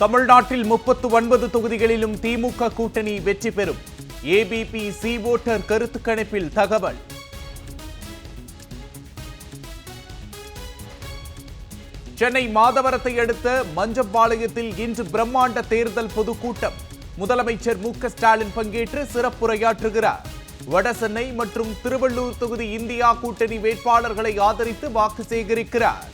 தமிழ்நாட்டில் முப்பத்து ஒன்பது தொகுதிகளிலும் திமுக கூட்டணி வெற்றி பெறும். ஏபிபி சி ஓட்டர் கருத்து கணிப்பில் தகவல். சென்னை மாதவரத்தை அடுத்த மஞ்சப்பாளையத்தில் இன்று பிரம்மாண்ட தேர்தல் பொதுக்கூட்டம். முதலமைச்சர் மு ஸ்டாலின் பங்கேற்று சிறப்புரையாற்றுகிறார். வடசென்னை மற்றும் திருவள்ளூர் தொகுதி இந்தியா கூட்டணி வேட்பாளர்களை ஆதரித்து வாக்கு சேகரிக்கிறார்.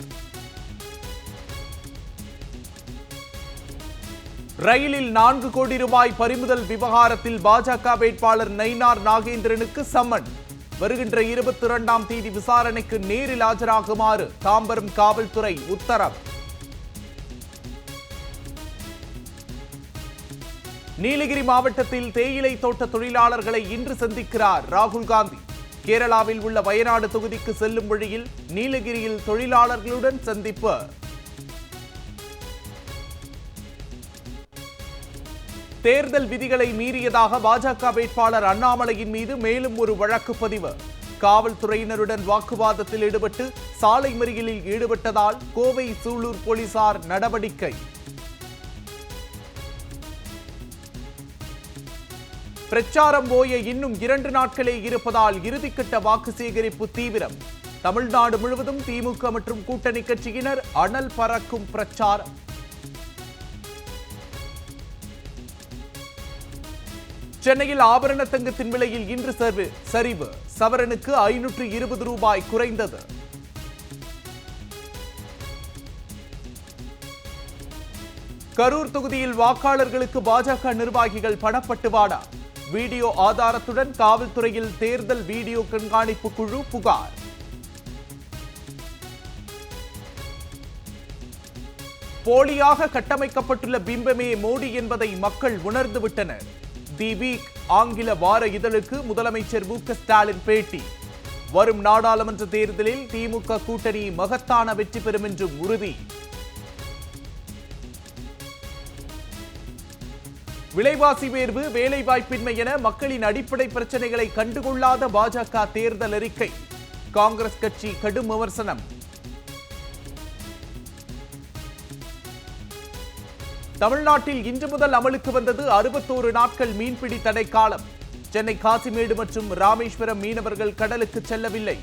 ரயிலில் நான்கு கோடி ரூபாய் பறிமுதல் விவகாரத்தில் பாஜக வேட்பாளர் நயினார் நாகேந்திரனுக்கு சம்மன். வருகின்ற இருபத்தி இரண்டாம் தேதி விசாரணைக்கு நேரில் ஆஜராகுமாறு தாம்பரம் காவல்துறை உத்தரவு. நீலகிரி மாவட்டத்தில் தேயிலை தோட்ட தொழிலாளர்களை இன்று சந்திக்கிறார் ராகுல் காந்தி. கேரளாவில் உள்ள வயநாடு தொகுதிக்கு செல்லும் வழியில் நீலகிரியில் தொழிலாளர்களுடன் சந்திப்பு. தேர்தல் விதிகளை மீறியதாக பாஜக வேட்பாளர் அண்ணாமலையின் மீது மேலும் ஒரு வழக்கு பதிவு. காவல்துறையினருடன் வாக்குவாதத்தில் ஈடுபட்டு சாலை மறியலில் ஈடுபட்டதால் கோவை சூலூர் போலீசார் நடவடிக்கை. பிரச்சாரம் ஓய இன்னும் இரண்டு நாட்களே இருப்பதால் இறுதிக்கட்ட வாக்கு சேகரிப்பு தீவிரம். தமிழ்நாடு முழுவதும் திமுக மற்றும் கூட்டணி கட்சியினர் அனல் பறக்கும் பிரச்சாரம். சென்னையில் ஆபரண தங்கத்தின் விலையில் இன்று சர்வு சரிவு. சவரனுக்கு ஐநூற்று இருபது ரூபாய் குறைந்தது. கரூர் தொகுதியில் வாக்காளர்களுக்கு பாஜக நிர்வாகிகள் பணப்பட்டுவாடா? வீடியோ ஆதாரத்துடன் காவல்துறையில் தேர்தல் வீடியோ கண்காணிப்பு குழு புகார். போலியாக கட்டமைக்கப்பட்டுள்ள பிம்பமே மோடி என்பதை மக்கள் உணர்ந்துவிட்டனர். தி வீக் ஆங்கில வார இதழுக்கு முதலமைச்சர் மு ஸ்டாலின் பேட்டி. வரும் நாடாளுமன்ற தேர்தலில் திமுக கூட்டணி மகத்தான வெற்றி பெறும் என்றும் உறுதி. விலைவாசி உயர்வு வேலைவாய்ப்பின்மை என மக்களின் அடிப்படை பிரச்சனைகளை கண்டுகொள்ளாத பாஜக தேர்தல் அறிக்கை. காங்கிரஸ் கட்சி கடும் விமர்சனம். தமிழ்நாட்டில் இன்று முதல் அமலுக்கு வந்தது அறுபத்தோரு நாட்கள் மீன்பிடி தடை காலம் சென்னை காசிமேடு மற்றும் ராமேஸ்வரம் மீனவர்கள் கடலுக்கு செல்லவில்லை.